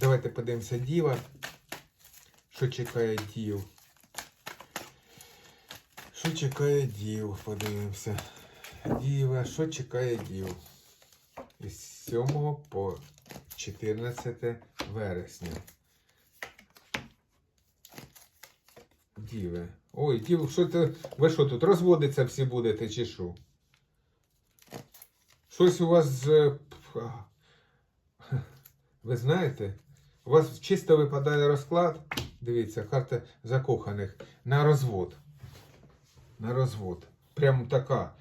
Давайте подивимося діва. Що чекає дів? Що чекає дів? Подивимося. Діва, що чекає дів? Із 7 по 14 вересня. Діви. Ой, дів, що ти. Ви що тут розводиться всі будете чи що? Щось у вас. з- Ви знаєте? У вас чисто випадає розклад. Дивіться, карта закоханих на розвод. На розвод. Прям така.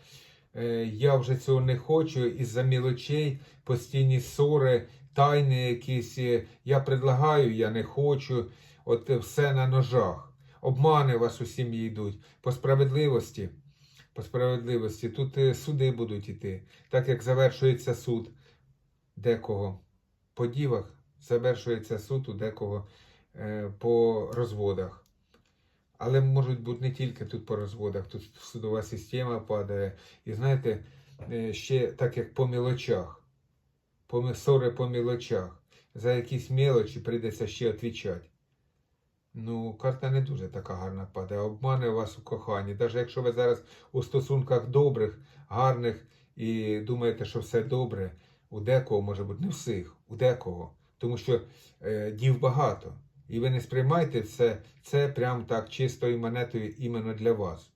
Е, я вже цього не хочу із-за мілочей, постійні ссори, тайни якісь. е, Я предлагаю, я не хочу. От все на ножах. Обмани вас у сім'ї йдуть. По справедливості. По справедливості. Тут е, суди будуть іти. Так як завершується суд декого по дівах, завершується суд у декого е, по розводах. Але можуть бути не тільки тут по розводах, тут судова система падає. І знаєте, е, ще так як по мілочах, по ссори по мілочах. За якісь мелочі прийдеться ще відповідати. Ну, карта не дуже така гарна падає. Обмане вас у коханні. Навіть якщо ви зараз у стосунках добрих, гарних і думаєте, що все добре, у декого може бути не всіх, у декого. Тому що е, дів багато. І ви не сприймайте це, це прям так чистою монетою іменно для вас.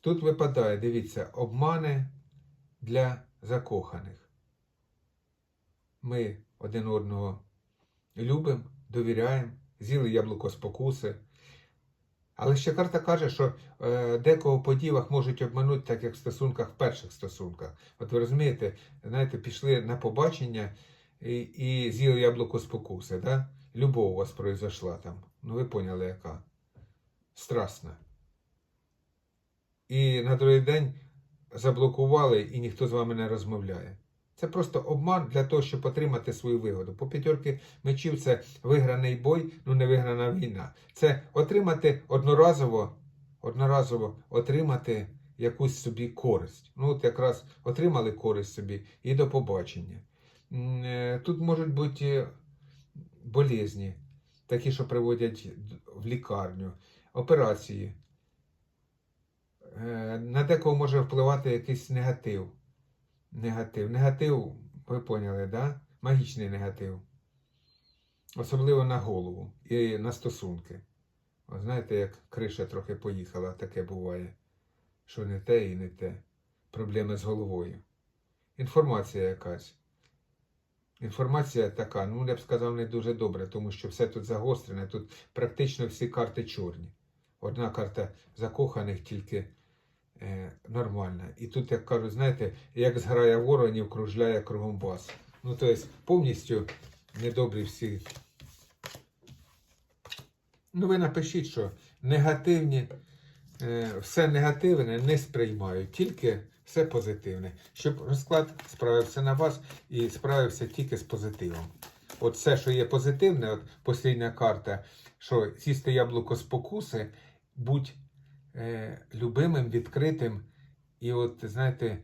Тут випадає, дивіться, обмани для закоханих. Ми один одного любимо, довіряємо, з'їли яблуко спокуси. Але ще карта каже, що е, декого по дівах можуть обманути, так як в стосунках, в перших стосунках. От ви розумієте, знаєте, пішли на побачення і, і з'їли яблуко спокуси, да? Любов у вас произошла там. Ну ви поняли, яка. Страсна. І на другий день заблокували, і ніхто з вами не розмовляє. Це просто обман для того, щоб отримати свою вигоду. По п'ятерки мечів це виграний бой, ну не виграна війна. Це отримати одноразово, одноразово отримати якусь собі користь. Ну, от якраз отримали користь собі і до побачення. Е, Тут можуть бути болезні, такі, що приводять в лікарню, операції. Е, На декого може впливати якийсь негатив. Негатив. Негатив, ви поняли, да? Магічний негатив. Особливо на голову і на стосунки. О, знаєте, як криша трохи поїхала, таке буває. Що не те і не те. Проблеми з головою. Інформація якась. Інформація така, ну я б сказав, не дуже добре, тому що все тут загострене, тут практично всі карти чорні. Одна карта закоханих тільки е, нормальна. І тут, як кажуть, знаєте, як зграя воронів, кружляє кругом вас. Ну, тобто, повністю недобрі всі. Ну, ви напишіть, що негативні, все негативне не сприймають, тільки все позитивне. Щоб розклад справився на вас і справився тільки з позитивом. От все, що є позитивне, от послідня карта, що сісти яблуко спокуси, будь е, любимим, відкритим. І от, знаєте,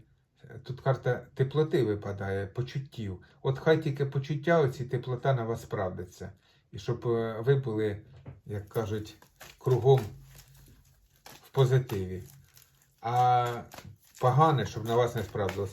тут карта теплоти випадає, почуттів. От хай тільки почуття, оці теплота на вас справдиться. І щоб е, ви були, як кажуть, кругом в позитиві. А погане, щоб на вас не справдилось.